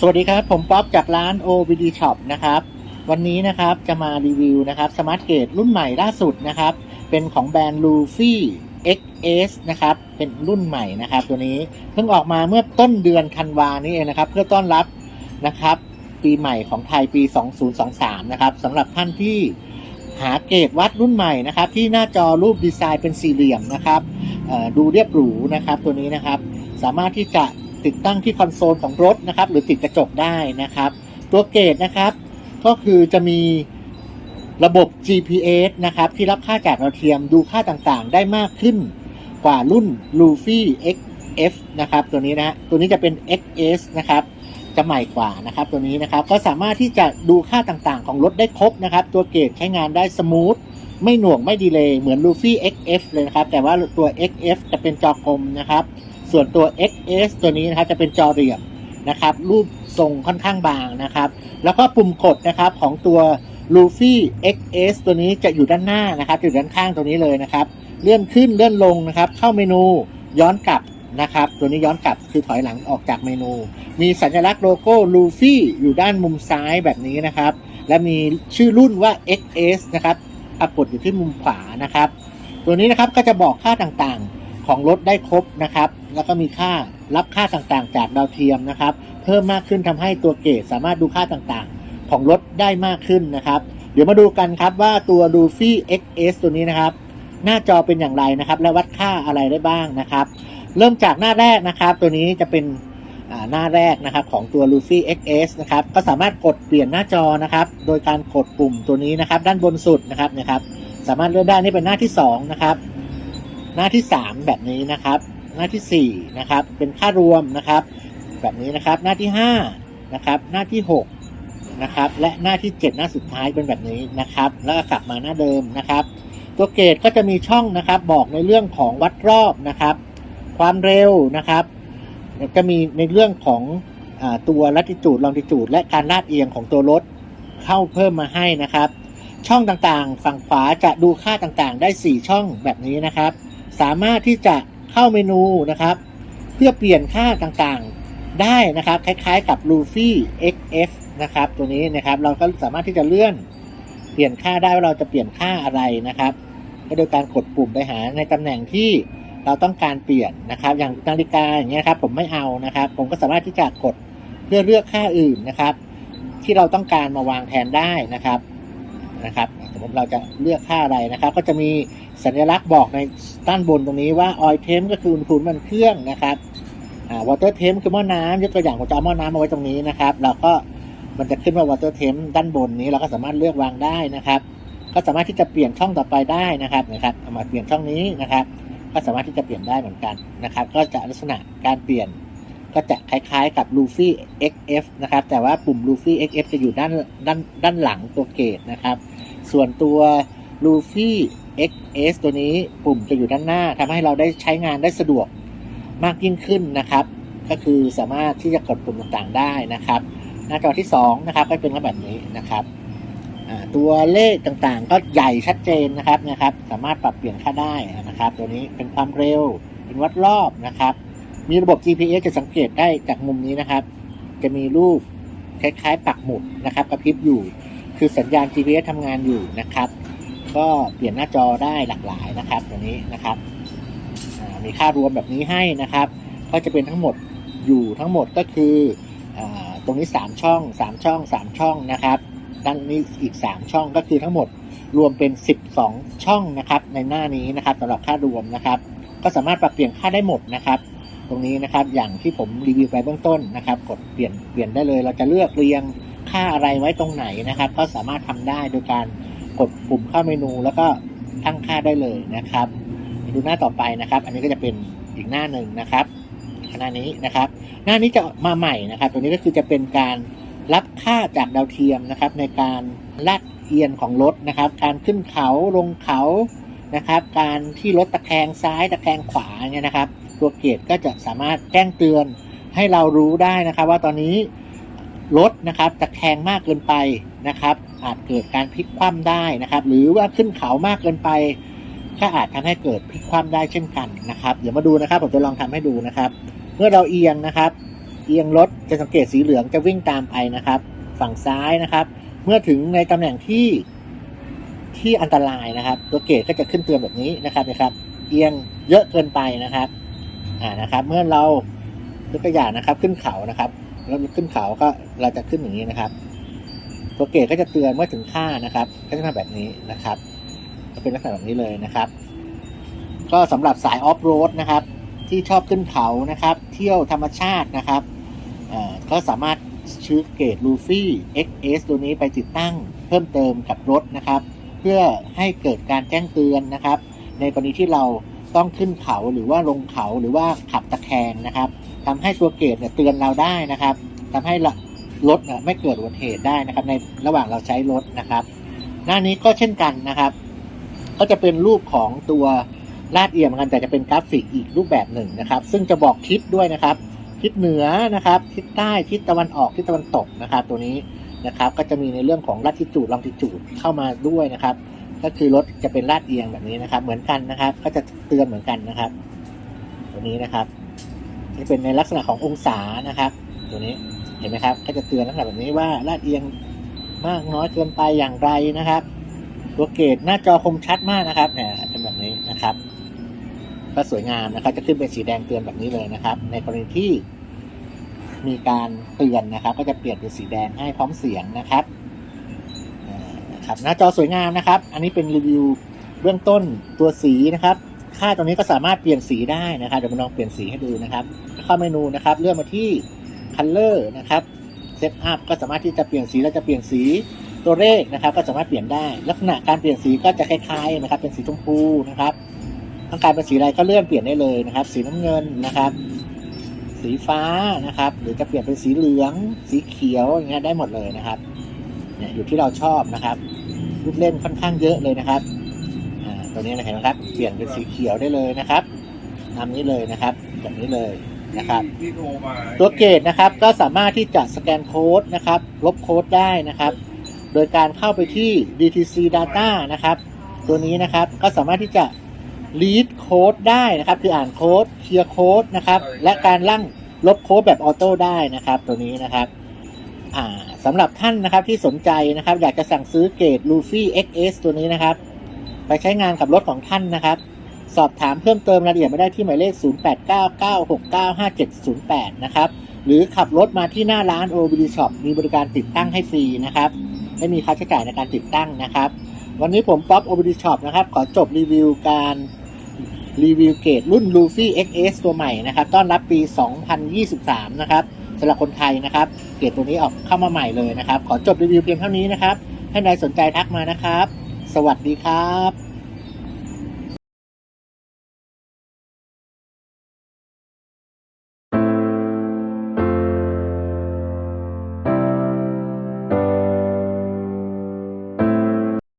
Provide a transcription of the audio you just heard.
สวัสดีครับ ผมป๊อปจากร้าน OBD Shop นะครับ วันนี้นะครับจะมารีวิวนะครับสมาร์ทเกตรุ่นใหม่ล่าสุดนะครับ เป็นของแบรนด์ Luffy XS นะครับ เป็นรุ่นใหม่นะครับ ตัวนี้เพิ่งออกมาเมื่อต้นเดือนธันวานี้เองนะครับ เพื่อต้อนรับนะครับ ปีใหม่ของไทยปี 2023 นะครับสำหรับท่านที่หาเกตวัดรุ่นใหม่นะครับ ที่หน้าจอรูปดีไซน์เป็นสี่เหลี่ยมนะครับดูเรียบหรูนะครับ ตัวนี้นะครับ สามารถที่จะ ติดตั้งที่คอนโซลของรถนะครับ หรือติดกระจกได้นะครับ ตัวเกตนะครับ ก็คือจะมีระบบ GPS นะครับ ที่รับค่าจากดาวเทียมดูค่าต่างๆ ได้มากขึ้นกว่ารุ่น l u f y XF นะครับ ตัวนี้นะตัวนี้จะเป็น XS นะครับ จะใหม่กว่านะครับตัวนี้นะครับ ก็สามารถที่จะดูค่าต่างๆ ของรถได้ครบนะครับ ตัวเกตใช้งานได้สมูทไม่หน่วงไม่ดีเลย์เหมือน l u f y XF เลยนะครับ แต่ว่าตัว XF จะเป็นจอกลมนะครับ ส่วนตัว XS ตัวนี้นะครับจะเป็นจอเหลี่ยมนะครับ รูปทรงค่อนข้างบางนะครับ แล้วก็ปุ่มกดนะครับของตัว Luffy XS ตัวนี้จะอยู่ด้านหน้านะครับอยู่ด้านข้างตัวนี้เลยนะครับ เลื่อนขึ้นเลื่อนลงนะครับ เข้าเมนูย้อนกลับนะครับ ตัวนี้ย้อนกลับคือถอยหลังออกจากเมนู มีสัญลักษณ์โลโก้ Luffy อยู่ด้านมุมซ้ายแบบนี้นะครับ และมีชื่อรุ่นว่า XS นะครับปรากฏอยู่ที่มุมขวานะครับ ตัวนี้นะครับก็จะบอกค่าต่างๆ ของรถได้ครบนะครับ แล้วก็มีค่ารับค่าต่างๆ จากดาวเทียมนะครับ เพิ่มมากขึ้นทำให้ตัวเกตสามารถดูค่าต่างๆ ของรถได้มากขึ้นนะครับ เดี๋ยวมาดูกันครับว่าตัว Luffy XS ตัวนี้นะครับ หน้าจอเป็นอย่างไรนะครับ และวัดค่าอะไรได้บ้างนะครับ เริ่มจากหน้าแรกนะครับ ตัวนี้จะเป็นหน้าแรกนะครับของตัว Luffy XS นะครับก็สามารถกดเปลี่ยนหน้าจอนะครับโดยการกดปุ่มตัวนี้นะครับด้านบนสุดนะครับนะครับสามารถเลื่อนได้นี่เป็นหน้าที่สองนะครับ หน้าที่สามแบบนี้นะครับ หน้าที่สี่นะครับ เป็นค่ารวมนะครับ แบบนี้นะครับ หน้าที่ห้านะครับ หน้าที่หกนะครับ และหน้าที่เจ็ดหน้าสุดท้ายเป็นแบบนี้นะครับ แล้วก็กลับมาหน้าเดิมนะครับ ตัวเกตก็จะมีช่องนะครับ บอกในเรื่องของวัดรอบนะครับ ความเร็วนะครับ จะมีในเรื่องของอตัวลัติจูดลองติจูดและการลาดเอียงของตัวรถเข้าเพิ่มมาให้นะครับ ช่องต่างๆ ฝั่งขวาจะดูค่าต่างๆ ได้ 4 ช่องแบบนี้นะครับ สามารถที่จะเข้าเมนูนะครับ เพื่อเปลี่ยนค่าต่างๆได้นะครับ คล้ายๆกับ Luffy XF นะครับ ตัวนี้นะครับเราก็สามารถที่จะเลื่อนเปลี่ยนค่าได้ว่าเราจะเปลี่ยนค่าอะไรนะครับ ก็โดยการกดปุ่มไปหาในตำแหน่งที่เราต้องการเปลี่ยนนะครับ อย่างนาฬิกาอย่างเงี้ยครับผมไม่เอานะครับ ผมก็สามารถที่จะกดเพื่อเลือกค่าอื่นนะครับ ที่เราต้องการมาวางแทนได้นะครับ นะครับสมมติเราจะเลือกค่าอะไรนะครับ ก็จะมีสัญลักษณ์บอกในด้านบนตรงนี้ว่า oil temp ก็คืออุณหภูมิมันเครื่องนะครับอ่า water temp คือหม้อน้ำยกตัวอย่างผมจะเอาหม้อน้ำมาไว้ตรงนี้นะครับเราก็มันจะขึ้นว่า water temp ด้านบนนี้เราก็สามารถเลือกวางได้นะครับ ก็สามารถที่จะเปลี่ยนช่องต่อไปได้นะครับนะครับเอามาเปลี่ยนช่องนี้นะครับ ก็สามารถที่จะเปลี่ยนได้เหมือนกันนะครับ ก็จะลักษณะการเปลี่ยน ก็จะคล้ายๆ กับ Luffy XF นะครับ แต่ว่าปุ่ม Luffy XF จะอยู่ด้านด้านด้านหลังตัวเกตนะครับ ส่วนตัว Luffy XS ตัวนี้ปุ่มจะอยู่ด้านหน้าทำให้เราได้ใช้งานได้สะดวกมากยิ่งขึ้นนะครับ ก็คือสามารถที่จะกดปุ่มต่างๆได้นะครับ หน้าจอที่2นะครับก็เป็นแบบนี้นะครับตัวเลขต่างๆ ก็ใหญ่ชัดเจนนะครับนะครับ สามารถปรับเปลี่ยนค่าได้นะครับ ตัวนี้เป็นความเร็วเป็นวัดรอบนะครับ มีระบบ GPS จะสังเกตได้จากมุมนี้นะครับ จะมีรูปคล้ายๆปักหมุดนะครับกระพริบอยู่ คือสัญญาณ GPS ทำงานอยู่นะครับ ก็เปลี่ยนหน้าจอได้หลากหลายนะครับตัวนี้นะครับมีค่ารวมแบบนี้ให้นะครับ ก็จะเป็นทั้งหมดอยู่ทั้งหมดก็คืออตรงนี้ 3 ช่อง 3 ช่อง 3 ช่องนะครับด้านนี้อีก 3 ช่องก็คือทั้งหมดรวมเป็น 12 ช่องนะครับในหน้านี้นะครับสำหรับค่ารวมนะครับ ก็สามารถปรับเปลี่ยนค่าได้หมดนะครับ ตรงนี้นะครับ อย่างที่ผมรีวิวไปเบื้องต้นนะครับ กดเปลี่ยนเปลี่ยนได้เลย เราจะเลือกเรียงค่าอะไรไว้ตรงไหนนะครับ ก็สามารถทำได้โดยการกดปุ่มเข้าเมนูแล้วก็ตั้งค่าได้เลยนะครับดูหน้าต่อไปนะครับ อันนี้ก็จะเป็นอีกหน้าหนึ่งนะครับหน้านี้นะครับ หน้านี้จะมาใหม่นะครับ ตัวนี้ก็คือจะเป็นการรับค่าจากดาวเทียมนะครับ ในการลาดเอียงของรถนะครับ การขึ้นเขาลงเขานะครับ การที่รถตะแคงซ้ายตะแคงขวาเนี่ยนะครับ ตัวเกตก็จะสามารถแจ้งเตือนให้เรารู้ได้นะครับว่าตอนนี้รถนะครับตะแคงมากเกินไปนะครับ อาจเกิดการพลิกคว่ำได้นะครับ หรือว่าขึ้นเขามากเกินไปก็อาจทำให้เกิดพลิกคว่ำได้เช่นกันนะครับ เดี๋ยวมาดูนะครับ ผมจะลองทำให้ดูนะครับ เมื่อเราเอียงนะครับ เอียงรถจะสังเกตสีเหลืองจะวิ่งตามไปนะครับ ฝั่งซ้ายนะครับ เมื่อถึงในตำแหน่งที่ที่อันตรายนะครับ ตัวเกตก็จะขึ้นเตือนแบบนี้นะครับนะครับ เอียงเยอะเกินไปนะครับ อ่านะครับ เมื่อเรายกตัวอย่างนะครับขึ้นเขานะครับแล้วขึ้นเขาก็เราจะขึ้นอย่างนี้นะครับ ตัวเกตก็จะเตือนเมื่อถึงค่านะครับก็จะทำแบบนี้นะครับจะเป็นลักษณะแบบนี้เลยนะครับ ก็สำหรับสายออฟโรดนะครับ ที่ชอบขึ้นเขานะครับ เที่ยวธรรมชาตินะครับก็สามารถซื้อเกตลูฟี่ XS ตัวนี้ไปติดตั้งเพิ่มเติมกับรถนะครับ เพื่อให้เกิดการแจ้งเตือนนะครับ ในกรณีที่เรา ต้องขึ้นเขาหรือว่าลงเขาหรือว่าขับตะแคงนะครับทำให้ตัวเกตเนี่ยเตือนเราได้นะครับทำให้รถไม่เกิดอุบัติเหตุได้นะครับ ในระหว่างเราใช้รถนะครับ หน้านี้ก็เช่นกันนะครับ ก็จะเป็นรูปของตัวลาดเอียงเหมือนกันแต่จะเป็นกราฟิกอีกรูปแบบหนึ่งนะครับ ซึ่งจะบอกทิศด้วยนะครับทิศเหนือนะครับ ทิศใต้ทิศตะวันออกทิศตะวันตกนะครับ ตัวนี้นะครับ ก็จะมีในเรื่องของลัติจูดลองติจูดเข้ามาด้วยนะครับ ก็คือรถจะเป็นลาดเอียงแบบนี้นะครับ เหมือนกันนะครับ ก็จะเตือนเหมือนกันนะครับ ตัวนี้นะครับจะเป็นในลักษณะขององศานะครับ ตัวนี้เห็นไหมครับ ก็จะเตือนลักษณะแบบนี้ว่าลาดเอียงมากน้อยเกินไปอย่างไรนะครับ ตัวเกตหน้าจอคมชัดมากนะครับเนี่ยเป็นแบบนี้นะครับ ก็สวยงามนะครับ จะขึ้นเป็นสีแดงเตือนแบบนี้เลยนะครับ ในกรณีที่มีการเตือนนะครับ ก็จะเปลี่ยนเป็นสีแดงให้พร้อมเสียงนะครับ นะครับหน้าจอสวยงามนะครับ อันนี้เป็นรีวิวเบื้องต้นตัวสีนะครับ ค่าตรงนี้ก็สามารถเปลี่ยนสีได้นะครับเดี๋ยวมาลองเปลี่ยนสีให้ดูนะครับ เข้าเมนูนะครับ เลือกมาที่ Color นะครับ Set Up ก็สามารถที่จะเปลี่ยนสีแล้วจะเปลี่ยนสีตัวเลขนะครับ ก็สามารถเปลี่ยนได้ ลักษณะการเปลี่ยนสีก็จะคล้ายๆนะครับ เป็นสีชมพูนะครับต้องการเป็นสีอะไรก็เลื่อนเปลี่ยนได้เลยนะครับ สีน้ำเงินนะครับ สีฟ้านะครับ หรือจะเปลี่ยนเป็นสีเหลือง สีเขียวอย่างเงี้ยได้หมดเลยนะครับเนี่ยอยู่ที่เราชอบนะครับ ลูกเล่นค่อนข้างเยอะเลยนะครับอ่าตัวนี้นะเห็นไหมครับ เปลี่ยนเป็นสีเขียวได้เลยนะครับตามนี้เลยนะครับแบบนี้เลยนะครับ ตัวเกตนะครับก็สามารถที่จะสแกนโค้ดนะครับ ลบโค้ดได้นะครับ โดยการเข้าไปที่ DTC Data นะครับ ตัวนี้นะครับก็สามารถที่จะ read โค้ดได้นะครับ คืออ่านโค้ดเคลียร์โค้ดนะครับ และการลั่งลบโค้ดแบบออโต้ได้นะครับ ตัวนี้นะครับ สำหรับท่านนะครับที่สนใจนะครับ อยากจะสั่งซื้อเกต Luffy XS ตัวนี้นะครับ ไปใช้งานกับรถของท่านนะครับ สอบถามเพิ่มเติมรายละเอียดมาได้ที่หมายเลข 0899695708 นะครับ หรือขับรถมาที่หน้าร้าน OBD Shop มีบริการติดตั้งให้ฟรีนะครับ ไม่มีค่าใช้จ่ายในการติดตั้งนะครับ วันนี้ผมป๊อป OBD Shop นะครับ ขอจบรีวิวการรีวิวเกตรุ่น Luffy XS ตัวใหม่นะครับ ต้อนรับปี 2023 นะครับ สำหรับคนไทยนะครับเกตตัวนี้ออกเข้ามาใหม่เลยนะครับ ขอจบรีวิวเพียงเท่านี้นะครับ ให้นายสนใจทักมานะครับ สวัสดีครับ